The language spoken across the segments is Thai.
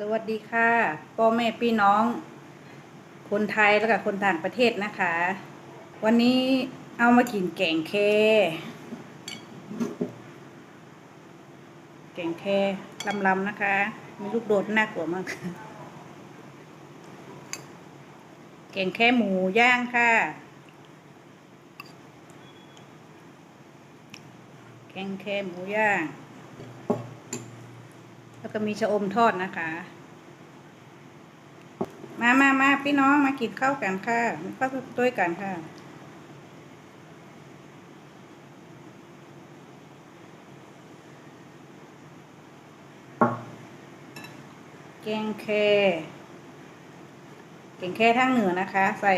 สวัสดีค่ะพ่อแม่พี่น้อง คนไทยแล้วก็คนต่างประเทศนะคะ วันนี้เอามากินแกงแคแกงแคลำๆนะคะ มีลูกโดดน่ากลัวมากแกงแค่หมูย่างค่ะ แกงแค่หมูย่าง ก็มีชะอมทอดนะคะ มามามาพี่น้องมากินข้าวกันค่ะมาข้าวด้วยกันค่ะแกงแค่แกงแค่ทางเหนือนะคะ ใส่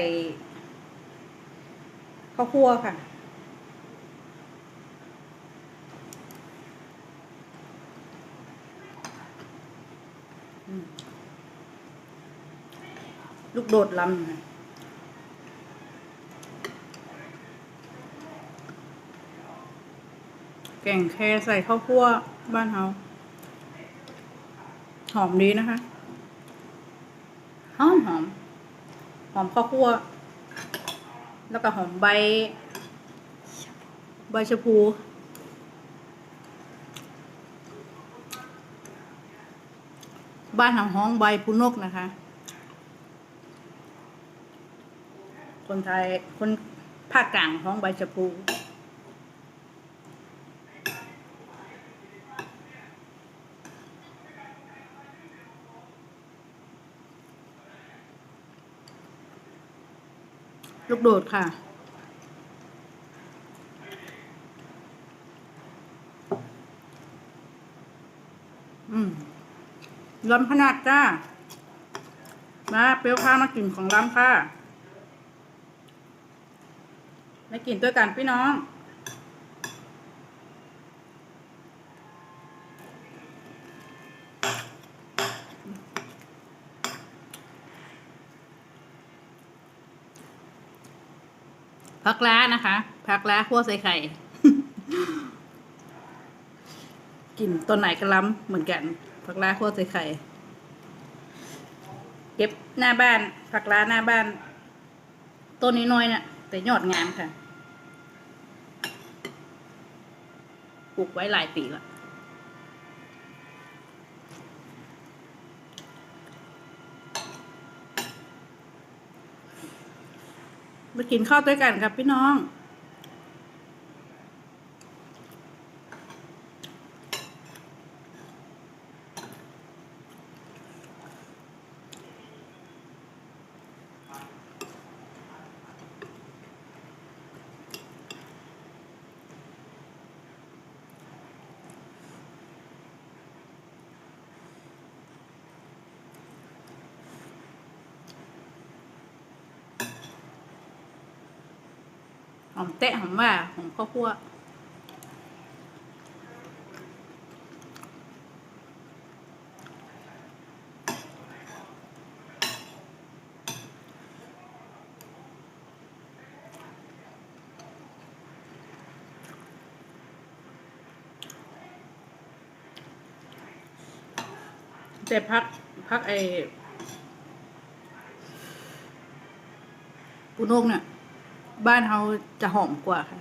ข้าวคั่วค่ะ ลูกโดดลำค่ะแกงแคใส่ข้าวคั่วบ้านเฮาหอมดีนะคะ หอมหอม หอมข้าวคั่ว แล้วก็หอมใบ ใบชะพูบ้านหางห้องใบพุนกนะคะ คนไทยคนภาคกลางห้องใบชะพูลูกโดดค่ะ อืมล้ำขนาดจ้า มาเปรี้ยวข้ามากินของล้ำค่ะ มากินด้วยกันพี่น้องพักล้านะคะพักล้าคั่วใส่ไข่กินต้นไหนก็ล้ำเหมือนกันผักล้าคั่วใส่ไข่เก็บหน้าบ้านผักล้าหน้าบ้านต้นนี้น้อยเนี่ย แต่ยอดงามค่ะปลูกไว้หลายปีละมากินข้าวด้วยกันครับพี่น้อง อมเตะหอมว่าหอมข้าวคั่วแต่พักพักไอปุนกเนี่ย บ้านเขาจะหอมกว่าค่ะ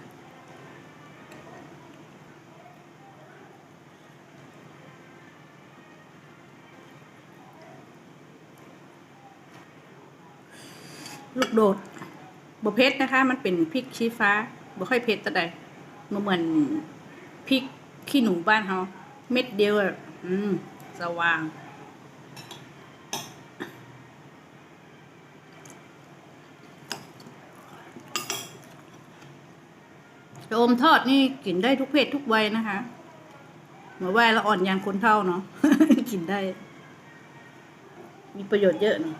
ลูกโดดบะเพ็ดนะคะ มันเป็นพริกชี้ฟ้าบ่ค่อยเผ็ดแต่ใดมันเหมือนพริกขี้หนูบ้านเขาเม็ดเดียวอะอืม สว่าง ชะอมทอดนี่กินได้ทุกเพศทุกวัยนะคะหมื่อวัยเราอ่อนยังคนเท่าเนาะกินได้ มีประโยชน์เยอะนี่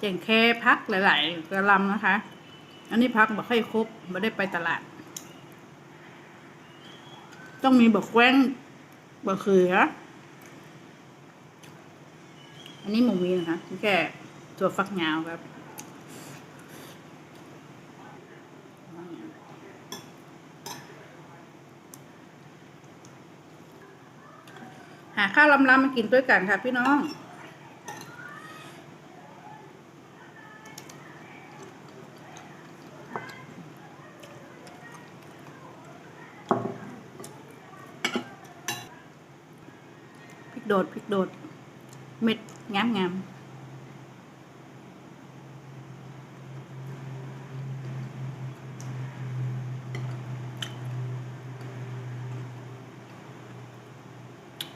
แก่งแค่พักหลาย ๆ กระลำนะคะ อันนี้พักบอกให้ครบไม่ได้ไปตลาด ต้องมีบักแว้งบักเขือ อันนี้หมูมีนะคะแค่ ถั่วฟักยาวครับหาข้าวล้ำมากินด้วยกันค่ะพี่น้องพริกโดดพริกโดด เม็ดงามงาม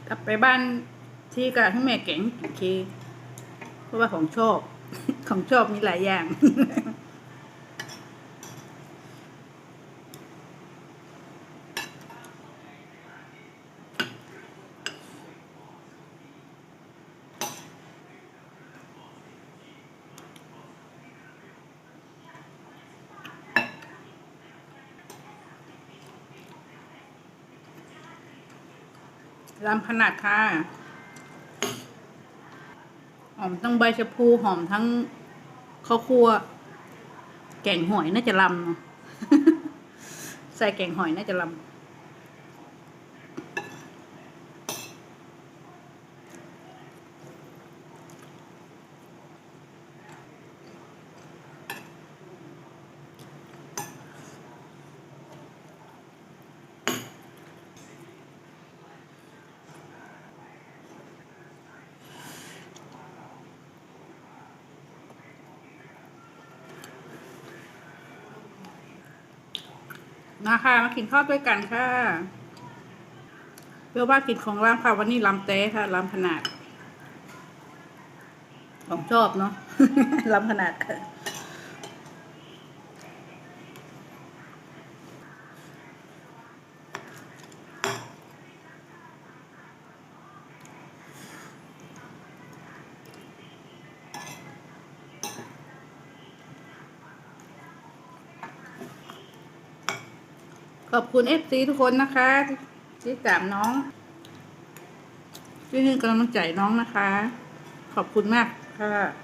กลับไปบ้านที่กับที่แม่แก่งโอเค เพราะว่าของชอบ ของชอบมีหลายอย่าง ลำขนาดค่ะ หอมทั้งใบชะพูหอมทั้งข้าวคั่ว แกงหอยน่าจะลำเนาะใส่แกงหอยน่าจะลำ นะคะ มากินข้าวด้วยกันค่ะเพื่อว่ากินของร้านค่ะวันนี้ลำเต้ค่ะลำขนาด ของชอบเนาะลำขนาดค่ะ ขอบคุณเอฟซีทุกคนนะคะที่ตามน้องที่ให้กำลังใจน้องนะคะ ขอบคุณมากค่ะ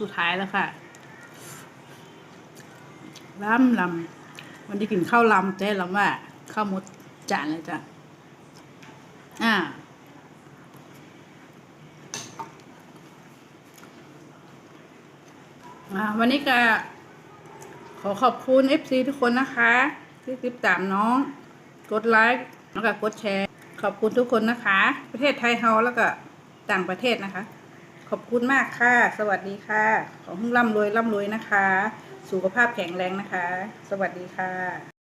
สุดท้ายแล้วค่ะลำลำวันนี้กินข้าวลำแต่ลำว่าข้าวมดจานเลยจ้ะอ่าอ่าวันนี้ก็ขอขอบคุณ FC ทุกคนนะคะ ที่ติดตามน้อง กดไลค์แล้วก็กดแชร์ ขอบคุณทุกคนนะคะ ประเทศไทยเฮาแล้วก็ต่างประเทศนะคะ ขอบคุณมากค่ะ สวัสดีค่ะ ขอให้ร่ำรวยร่ำรวยนะคะ สุขภาพแข็งแรงนะคะ สวัสดีค่ะ